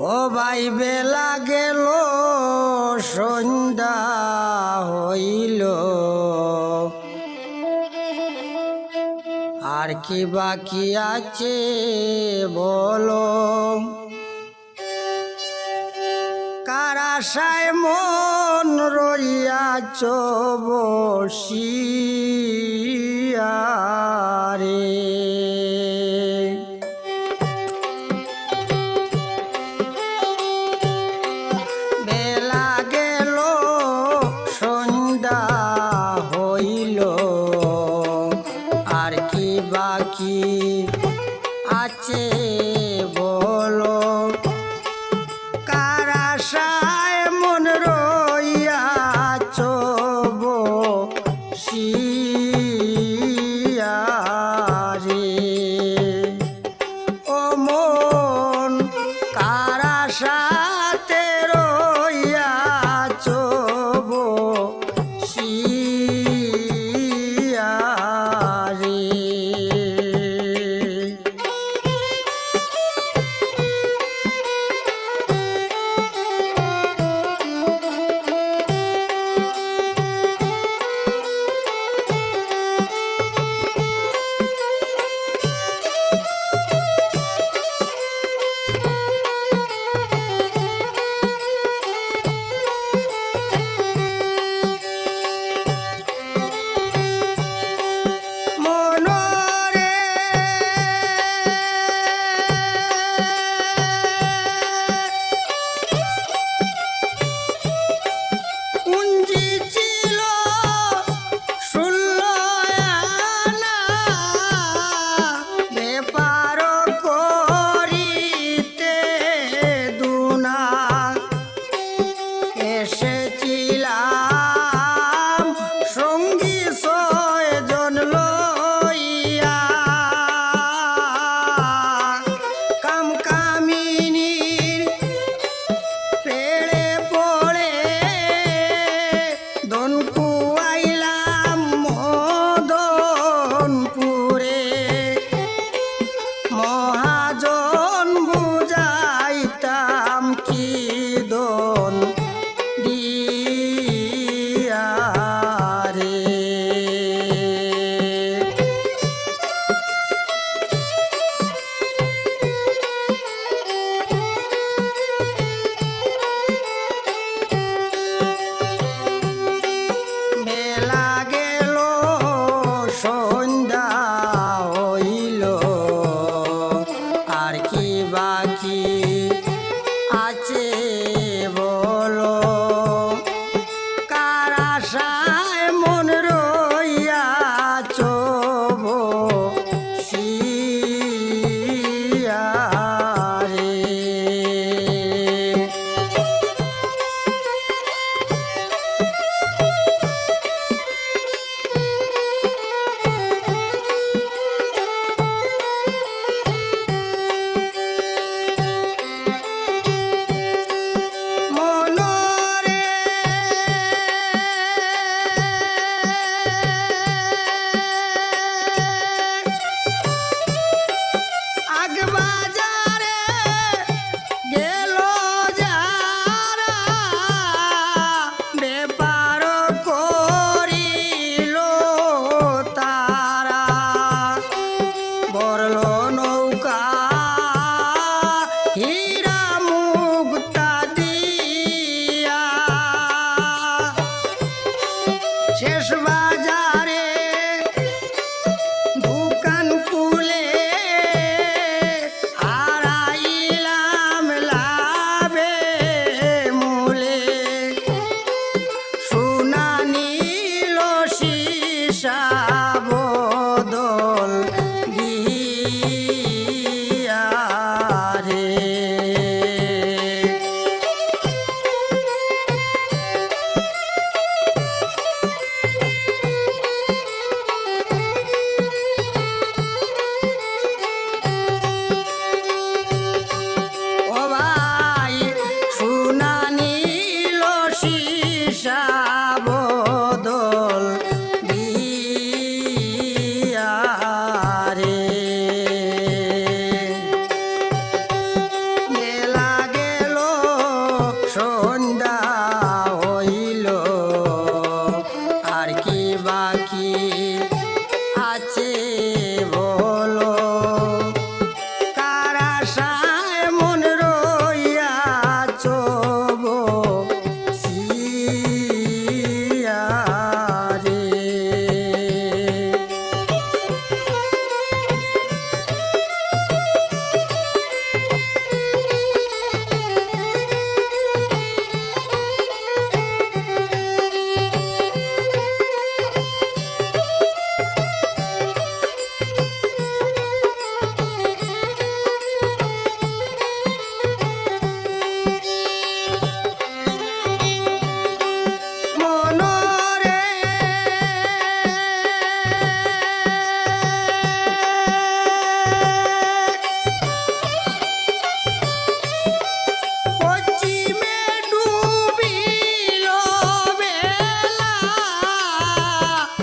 ও ভাই বেলা গেল, সন্ধ্যা হইল। আর কি বাকি আছে বলো? কারাশায় মন রইয়াছ বসিয়া রে। Саша!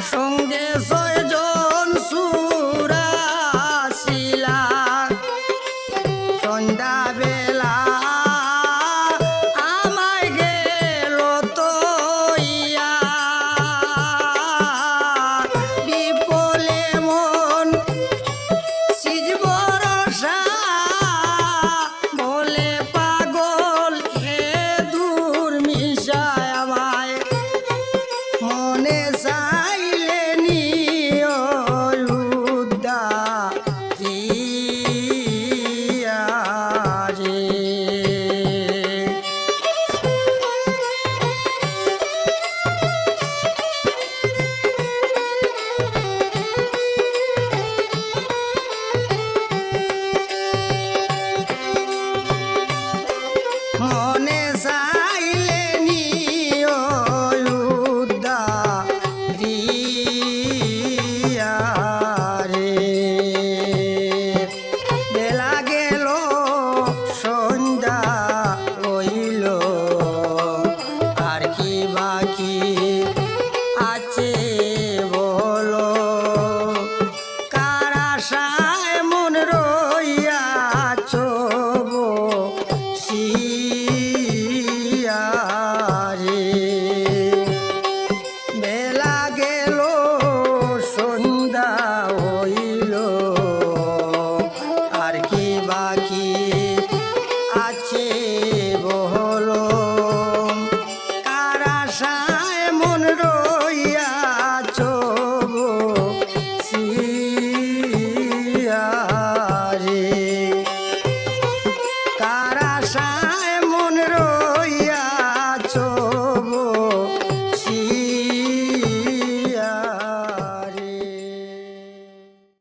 song.